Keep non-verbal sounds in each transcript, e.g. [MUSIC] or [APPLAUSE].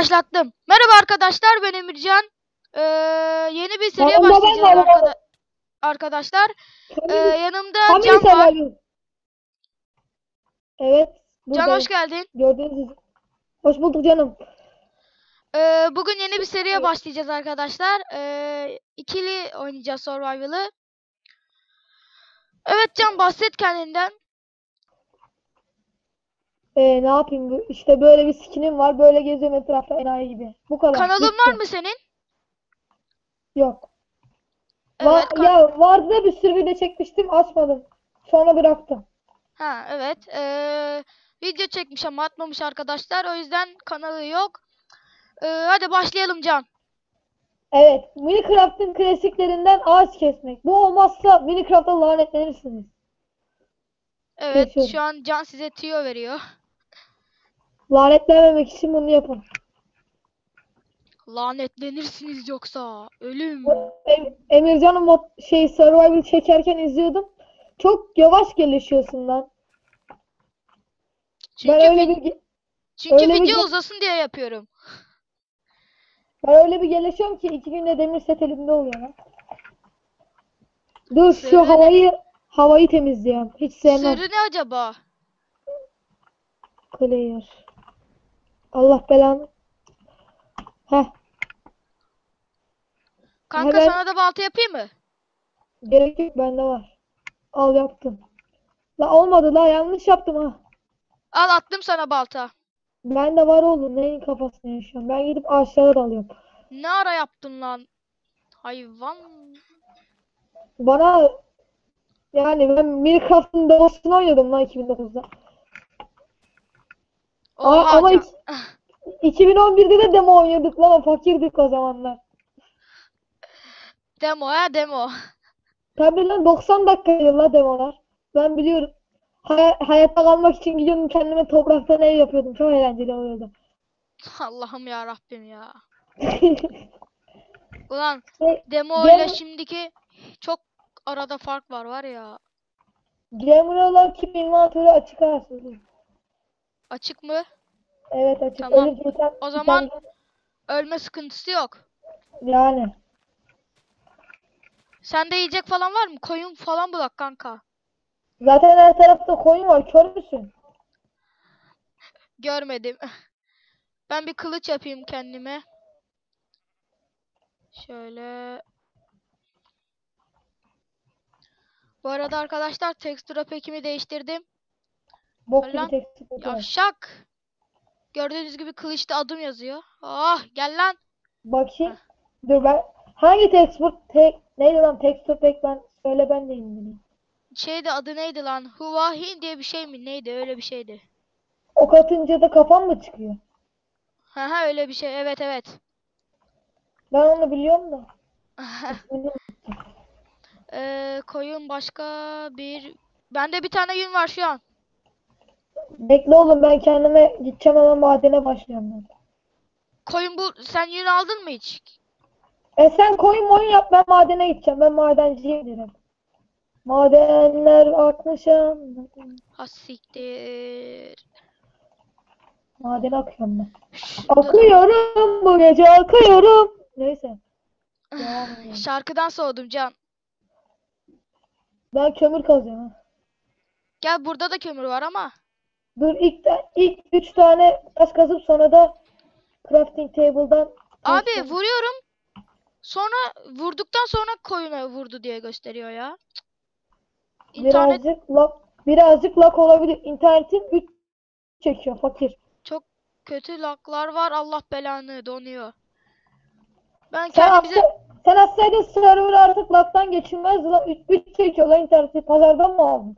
Başlattım. Merhaba arkadaşlar ben Emircan. Ee, yeni bir seriye Merhaba, başlayacağız merhaba. arkada- arkadaşlar. Ee, yanımda Tam Can var. severim. Evet. Can buradayım. hoş geldin. Gördüğünüz. Hoş bulduk canım. Ee, bugün yeni bir seriye başlayacağız arkadaşlar. Ee, ikili oynayacağız Survival'ı. Evet Can bahset kendinden. Ee, ne yapayım? bu- İşte böyle bir skinim var. Böyle geziyorum etrafta enayi gibi. Bu kadar. Kanalın Bitti. var mı senin? Yok. Evet. Va- kan- ya vardı da bir sürü video çekmiştim. Açmadım. Sonra bıraktım. Ha evet. Ee, video çekmiş ama atmamış arkadaşlar. O yüzden kanalı yok. Ee, hadi başlayalım Can. Evet. Minecraft'ın klasiklerinden ağaç kesmek. Bu olmazsa Minecraft'a lanetlenirsiniz. Evet Geçiyorum. şu an Can size tüyo veriyor. Lanetlenmemek için bunu yapın. Lanetlenirsiniz yoksa ölüm. Em- Emircan'ın mod şey survival çekerken izliyordum. Çok yavaş gelişiyorsun lan. Çünkü Ben öyle bir çünkü öyle bir video ge- uzasın diye yapıyorum. ben öyle bir gelişiyorum ki iki günde demir set elimde oluyor lan. Dur Sırrı şu ne? havayı havayı temizleyeyim. Hiç sevmem. Sırrı ne acaba? Clear. Allah belanı. Heh, Kanka Evet. sana da balta yapayım mı? gerek yok bende var. Al yaptım. La olmadı la yanlış yaptım ha. Al attım sana balta. Bende var oğlum neyin kafasını yaşıyorum. Ben gidip ağaçlara dalıyorum. Ne ara yaptın lan? Hayvan. Bana yani ben Minecraft'ın demosunu oynadım lan 2009'da. Aa, Oha ama iki- 2011'de de demo oynuyorduk lan fakirdik o zamanlar. Demo ha demo. Tabii lan 90 dakikaydı la demolar. Ben biliyorum. Hay- hayatta kalmak için gidiyordum kendime topraktan ev yapıyordum. Çok eğlenceli oluyordu. Allah'ım ya Rabbim ya. [LAUGHS] Ulan Ve demo ile demo- şimdiki çok arada fark var var ya. Gamer olan kim inventörü açık arsızı. Açık mı? Evet açık. Tamam. Sen- O zaman- Ölme sıkıntısı yok. yani. Sende yiyecek falan var mı? Koyun falan bulak kanka. Zaten her tarafta koyun var. Kör müsün? Görmedim. [LAUGHS] Ben bir kılıç yapayım kendime. Şöyle. Bu arada arkadaşlar texture pack'imi değiştirdim. Bok gibi var. Yavşak. Gördüğünüz gibi kılıçta adım yazıyor. Ah gel lan. Bakayım. Dur ben hangi texture tek neydi lan texture pack ben söyle ben de indireyim. Şeyde adı neydi lan? Huwahi diye bir şey mi? Neydi? Öyle bir şeydi. Ok atınca da kafan mı çıkıyor? Haha öyle bir şey. Evet evet. Ben onu biliyorum da. [LAUGHS] Ee, koyun başka bir... Bende bir tane yün var şu an. Bekle oğlum ben kendime gideceğim hemen madene başlıyorum ben. Koyun bu... Sen yün aldın mı hiç? E sen koyun moyun yap ben madene gideceğim. Ben madenciyim derim. Madenler akmışım. Ha siktir. Madene akıyorum ben. Akıyorum bu gece akıyorum. Neyse. Edelim. Şarkıdan soğudum Can. Ben kömür kazıyorum. Gel burada da kömür var ama. Dur ilk ilk üç tane taş kazıp sonra da crafting table'dan taş Abi kazıp- vuruyorum. Sonra vurduktan sonra koyuna vurdu diye gösteriyor ya. İnternet birazcık lag birazcık lag olabilir. İnternetin 3 çekiyor fakir. çok kötü laklar var. Allah belanı donuyor. Ben Sen kendimize atsa, sen atsaydın server artık lag'dan geçilmez lan. 3 çekiyor lan interneti. Pazardan mı aldın?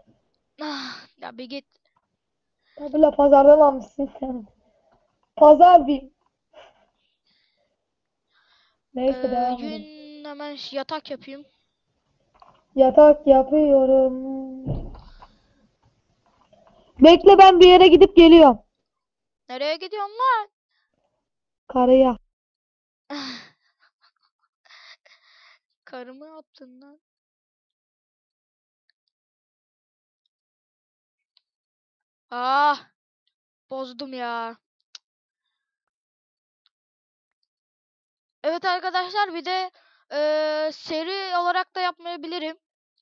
Ah, ya bir git. Tabii la pazardan almışsın sen. Pazar bir. Neyse Ee, devam edelim. yün hemen yatak yapayım. Yatak yapıyorum. Bekle ben bir yere gidip geliyorum. Nereye gidiyorsun lan? Karıya. [LAUGHS] Karımı yaptın lan. Ah, bozdum ya. Evet arkadaşlar bir de eee, seri olarak da yapmayabilirim.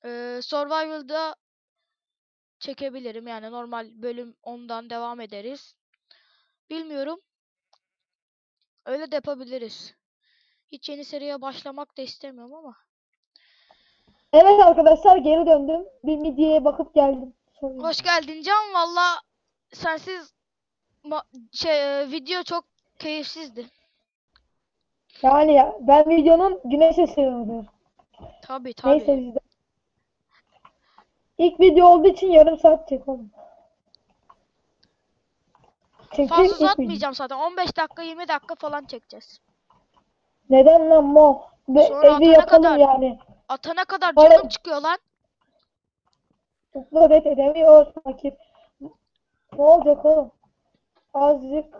Eee Survival'da çekebilirim. Yani normal bölüm 10'dan devam ederiz. Bilmiyorum. Öyle de yapabiliriz. Hiç yeni seriye başlamak da istemiyorum ama. Evet arkadaşlar geri döndüm. Bir midyeye bakıp geldim. Sonra. Hoş geldin Can. Valla sensiz şey e, video çok keyifsizdi. Yani ya, ben videonun güneşe seviyorum. Tabii tabii. Neyse bizde. İlk video olduğu için yarım saat çek oğlum. Çünkü Fazla uzatmayacağım zaten. 15 dakika 20 dakika falan çekeceğiz. Neden lan mo? Be- Sonra evi atana yapalım kadar. yani. Atana kadar canım çıkıyor lan. Sohbet edemiyor fakir. Ne olacak oğlum? Azıcık.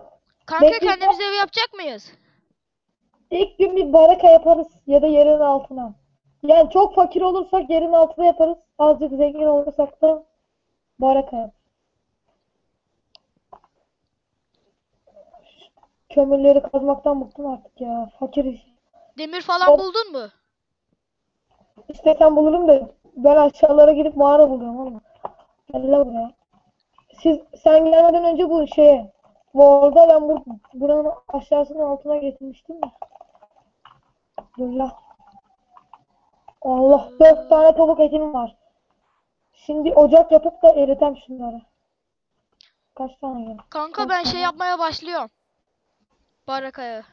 Kanka Bekle, kendimize ev yapacak mıyız? İlk gün bir baraka yaparız ya da yerin altına. Yani çok fakir olursak yerin altına yaparız. Azıcık zengin olursak da baraka yaparız. Kömürleri kazmaktan bıktım artık ya. Fakiriz. Demir falan Hop. buldun mu? İstesem bulurum da ben aşağılara gidip mağara buluyorum ama. Gel lan buraya. Siz, sen gelmeden önce bu şeye World'a ben bu, buranın aşağısının altına getirmiştim ya. Dur lan. Allah dört tane tavuk etim var. Şimdi ocak yapıp da eritem şunları. Kaç tane geldi? Kanka ben şey yapmaya başlıyorum. Barakaya.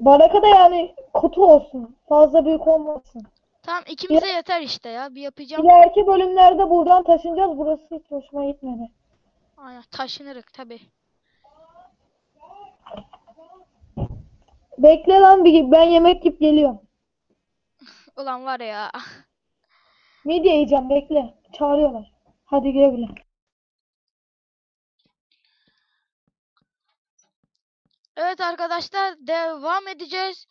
Baraka da yani kutu olsun. Fazla büyük olmasın. Tamam ikimize yeter işte ya. Bir yapacağım. İleriki bölümlerde buradan taşınacağız. Burası hiç hoşuma gitmedi. Aynen taşınırık tabii. Bekle lan bir ben yemek yiyip geliyorum. [LAUGHS] Ulan var ya. Midye yiyeceğim bekle. Çağırıyorlar. Hadi güle güle. Evet arkadaşlar devam edeceğiz.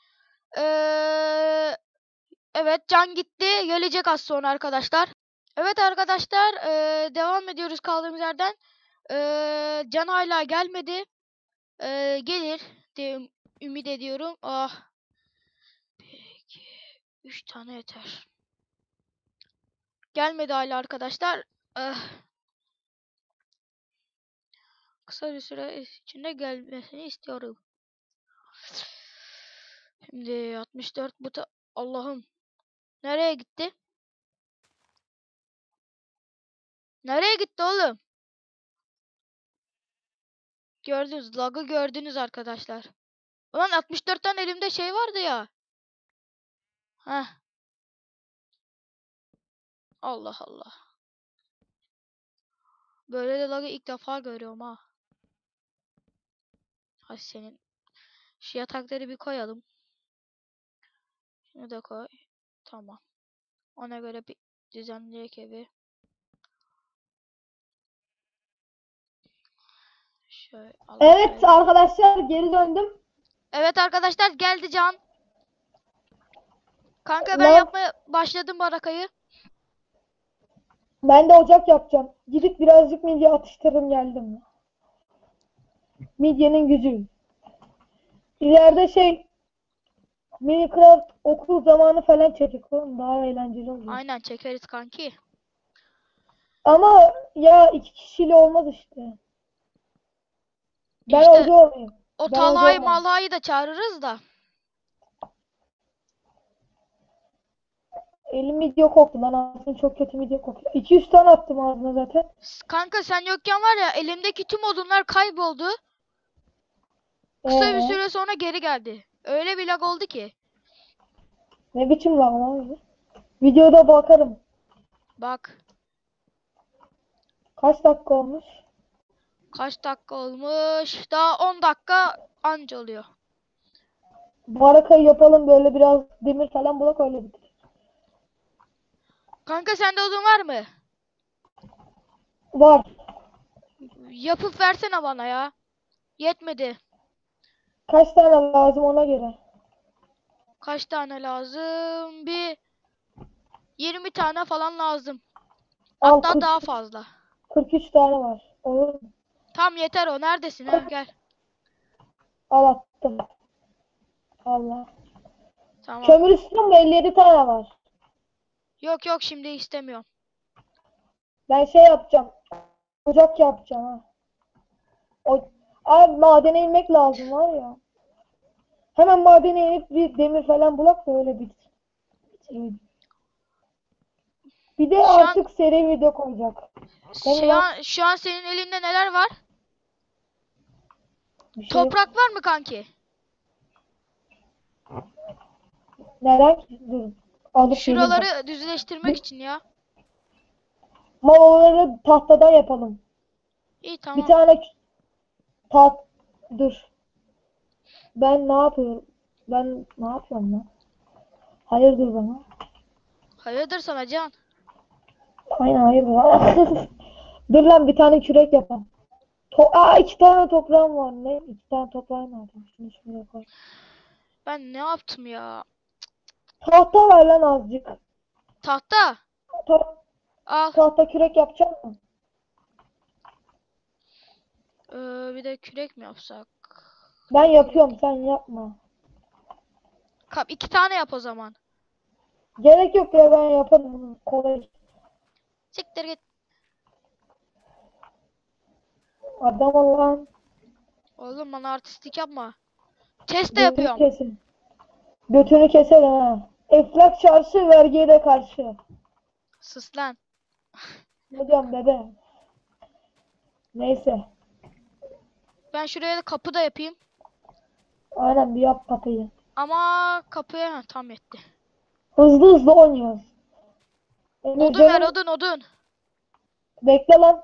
Ee, evet Can gitti. Gelecek az sonra arkadaşlar. Evet arkadaşlar ee, devam ediyoruz kaldığımız yerden. Ee, Can hala gelmedi. Ee, gelir diye üm- ümit ediyorum. Ah. İki, üç tane yeter. Gelmedi hala arkadaşlar. Ah. Kısa bir süre içinde gelmesini istiyorum. Şimdi 64 bu Allah'ım. Nereye gitti? Nereye gitti oğlum? Gördünüz, lagı gördünüz arkadaşlar. Ulan 64 tane elimde şey vardı ya. Heh. Allah Allah. Böyle de lagı ilk defa görüyorum ha. Hay senin. Şu yatakları bir koyalım. Şunu da koy. Tamam. Ona göre bir düzenleyek evi. Şöyle Evet şöyle. arkadaşlar geri döndüm. Evet arkadaşlar geldi Can. Kanka ben Lan. yapmaya başladım barakayı. Ben de ocak yapacağım. Gidip birazcık midye atıştırırım geldim. Midyenin gücü. İleride şey Minecraft okul zamanı falan çekecek oğlum. Daha eğlenceli olacak. Aynen çekeriz kanki. Ama ya iki kişiyle olmaz işte. Ben İşte hoca olayım. o ben Talha'yı hocam. Malha'yı da çağırırız da. Elim midye koktu lan ağzım çok kötü midye kokuyor. 200 tane attım ağzına zaten. S- Kanka sen yokken var ya elimdeki tüm odunlar kayboldu. Kısa bir Ee, süre sonra geri geldi. Öyle bir lag oldu ki. ne biçim lan lan? Videoda bakarım. Bak Kaç dakika olmuş? kaç dakika olmuş. Daha 10 dakika anca oluyor. Barakayı yapalım böyle biraz demir falan bulak öyle bitir. Kanka sende odun var mı? Var. Yapıp versene bana ya. Yetmedi. Kaç tane lazım ona göre. Kaç tane lazım? Bir 20 tane falan lazım. Al Hatta 40 daha fazla. 43 tane var. Olur mu? Tam yeter o. Neredesin ha? Gel. Al attım. Allah. Tamam. Kömür istiyor mu? 57 tane var. Yok yok şimdi istemiyorum. Ben şey yapacağım. Ocak yapacağım ha. O, abi madene inmek lazım var ya. Hemen madene inip bir demir falan bulak da öyle bit. bitirelim. Bir de Şu an- artık seri video koyacak. Benim Şu an, şu an senin elinde neler var? Bir şey Toprak var mı kanki? Neden? Dur. Alıp. Şuraları düzleştirmek için ya. Mavaları tahtadan yapalım. İyi Bir tamam. tane taht dur. Ben ne yapıyorum? Ben ne yapıyorum lan? Hayırdır bana? Hayırdır sana Can? Aynen hayırdır bana. [LAUGHS] Dur lan bir tane kürek yapalım. To Aa iki tane toprağım var. Ne? İki tane toprağım var. Şunu şuraya koy. Ben ne yaptım ya? Tahta ver lan azıcık. Tahta. Ta Al. tahta kürek yapacak mı? Ee, bir de kürek mi yapsak? Ben yapıyorum sen yapma. Kap iki tane yap o zaman. Gerek yok ya ben yaparım. Kolay. Siktir git. Adam Allah'ın Oğlum bana artistlik yapma. Test de götünü yapıyorum. kesin. Götünü keserim ha. Eflak çarşı vergiye de karşı. Sus lan. Ne diyorum bebe? Neyse. Ben şuraya da kapı da yapayım. Aynen bir yap kapıyı. Ama kapıya ha, tam yetti. Hızlı hızlı oynuyoruz. Emir Odun ver canım, odun odun. Bekle lan.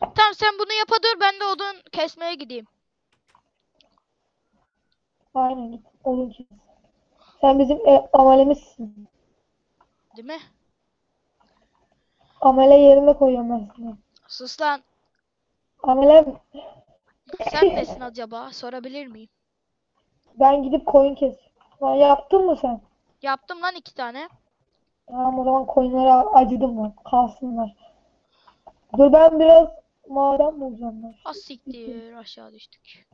Tamam sen bunu yapa dur ben de odun kesmeye gideyim. Aynen git. Odun kes. Sen bizim e, amelimizsin. Değil mi? Amele yerine koyuyorum ben seni. Sus lan. Amelem Sen nesin acaba? Sorabilir miyim? ben gidip koyun kes. Lan yaptın mı sen? Yaptım lan iki tane. Tamam o zaman koyunlara acıdım lan. Kalsınlar. Dur ben biraz maden bulacağım ben. Az siktir aşağı düştük.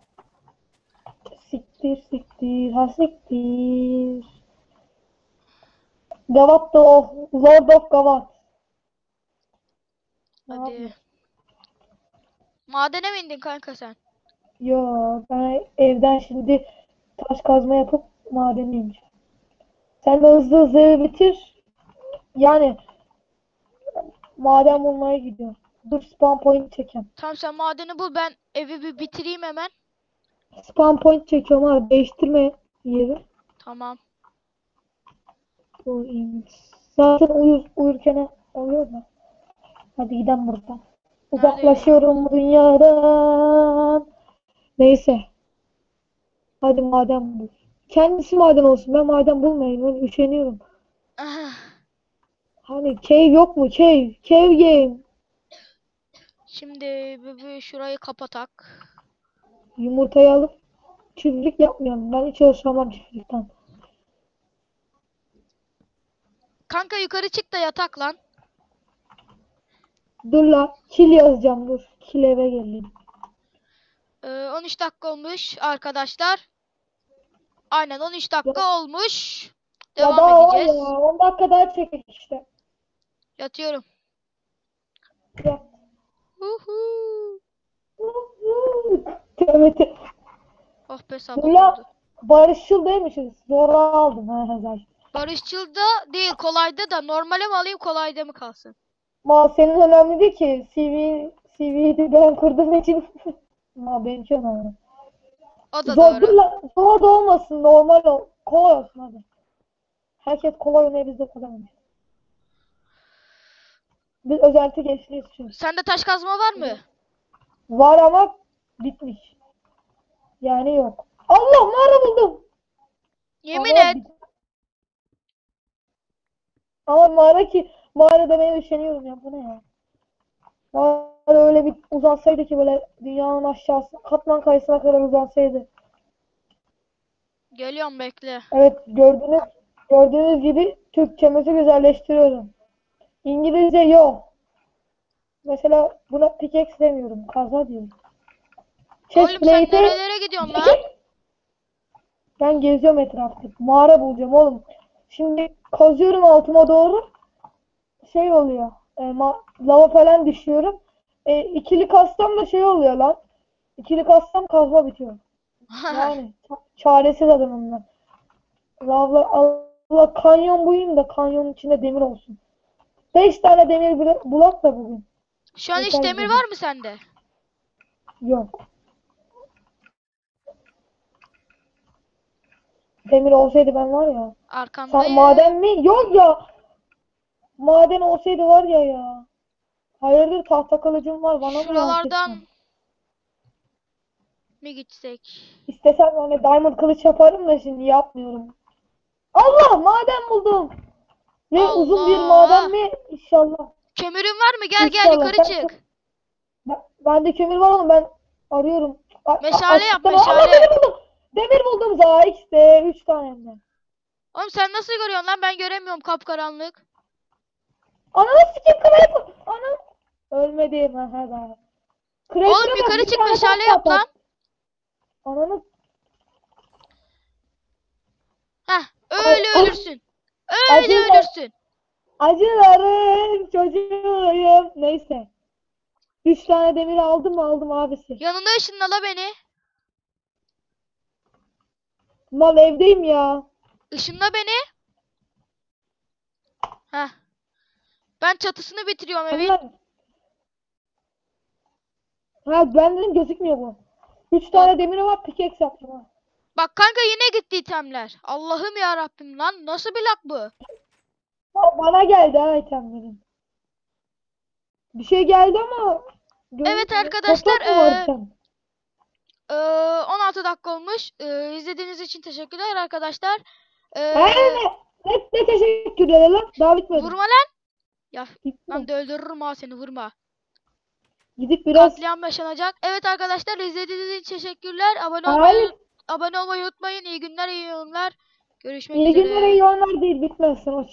Siktir siktir ha siktir. Gavat da o. Lord of Gavat. Hadi. Madene mi indin kanka sen? Yo ben evden şimdi taş kazma yapıp madene ineceğim. Sen de hızlı hızlı evi bitir. Yani maden bulmaya gidiyorum. Dur spawn point çekeyim. Tamam sen madeni bul ben evi bir bitireyim hemen. Spawn point çekiyorum abi. Değiştirme yeri. Tamam. Bu Zaten uyur, uyurken uyuyor da. Hadi gidelim buradan. Uzaklaşıyorum bu dünyadan. Neyse. Hadi maden bul. Kendisi maden olsun. Ben maden bulmayayım. Ben üşeniyorum. Ah, Hani cave yok mu? Cave. Cave game. Şimdi bir şurayı kapatak. Yumurtayı alıp çiftlik yapmıyorum. Ben hiç hoşlanmam çiftlikten. Kanka yukarı çık da yatak lan. Dur la. Kil yazacağım. Dur. Kil eve geleyim. Ee, 13 dakika olmuş arkadaşlar. Aynen 13 dakika olmuş. Ya Devam daha var edeceğiz. ya. 10 dakika daha çekek işte. Yatıyorum. Ya. Uhu. Tövbe. Oh be sabah Ula oldu. barışçıl değilmişiz. Zora aldım. Barışçıl da değil kolayda da normale mi alayım kolayda mı kalsın? Ma senin önemli değil ki. CV, CV'yi [LAUGHS] ben kurduğum için. Ma benimki önemli. O da Zor, doğru. lan. Zor da olmasın. Normal ol. Kolay olsun hadi. Herkes kolay oynuyor biz de kolay oynuyoruz. Biz özenti geçtiğiz çünkü. Sende taş kazma var mı? Var ama bitmiş. Yani yok. Allah mağara buldum. Yemin Ama et. Ama mağara ki mağara demeye üşeniyorum ya. Bu ne ya? Mağara öyle bir uzansaydı ki böyle dünyanın aşağısı katman kayısına kadar uzansaydı. Geliyorum bekle. Evet gördüğünüz gördüğünüz gibi Türkçemizi güzelleştiriyorum. İngilizce yok. Mesela buna pickaxe demiyorum. Kazma diyorum. Oğlum sen Chestplate'e nerelere gidiyorsun lan? Ben geziyorum etrafta. Mağara bulacağım oğlum. Şimdi kazıyorum altıma doğru. Şey oluyor. E, lava falan düşüyorum. E, ikili kassam da şey oluyor lan. İkili kassam kazma bitiyor. [LAUGHS] Yani ça- çaresiz adamım ben. Lavla Allah kanyon bulayım da kanyonun içinde demir olsun. 5 tane demir bula- bulak da bugün. Şu an hiç Yeter demir var mı sende? Yok. Demir olsaydı ben var ya. Arkandayım. maden mi? Yok ya. Maden olsaydı var ya ya. Hayırdır tahta kılıcım var bana mı Şuralardan yansıtsın? mi gitsek? İstesem hani diamond kılıç yaparım da şimdi yapmıyorum. Allah maden buldum. Ve uzun bir Allah! maden mi? İnşallah. Kömürün var mı? Gel gel İnşallah. yukarı Ben- çık. Ben, bende kömür var oğlum ben arıyorum. A- Meşale yap, meşale. demir buldum. Demir buldum za X'de 3 tane de. Oğlum sen nasıl görüyorsun lan? Ben göremiyorum kapkaranlık. Ananı sikeyim creeper. Anam. Ölmedim ha ha da. Creeper'a Oğlum yukarı çık meşale yap lan. Ananı Heh öyle Ay, ölürsün. Öyle Acı- ölürsün. acılarım çocuğuyum. Neyse. 3 tane demir aldım mı aldım abisi. Yanında ışınla beni. Mal evdeyim ya. Işınla beni. Heh. Ben çatısını bitiriyorum evin. Ha benden gözükmüyor bu. 3 tane demiri var pickaxe yaptım ha. Bak kanka yine gitti itemler. Allah'ım ya Rabbim lan. Nasıl bir lak bu? Ba- Bana geldi ha itemlerin. Bir şey geldi ama Evet arkadaşlar, item? Ee, 16 dakika olmuş. Ee, izlediğiniz için teşekkürler arkadaşlar. Ee, Ha, ne, ne, ne teşekkürler lan. Daha bitmedi. vurma lan. Ya ben de öldürürüm ha seni vurma. Gidip biraz Katliam yaşanacak. Evet arkadaşlar izlediğiniz için teşekkürler. Abone olmayı, Hayır. abone olmayı unutmayın. İyi günler, iyi yorumlar. Görüşmek iyi üzere. günler iyi oyunlar değil bitmez sonuç.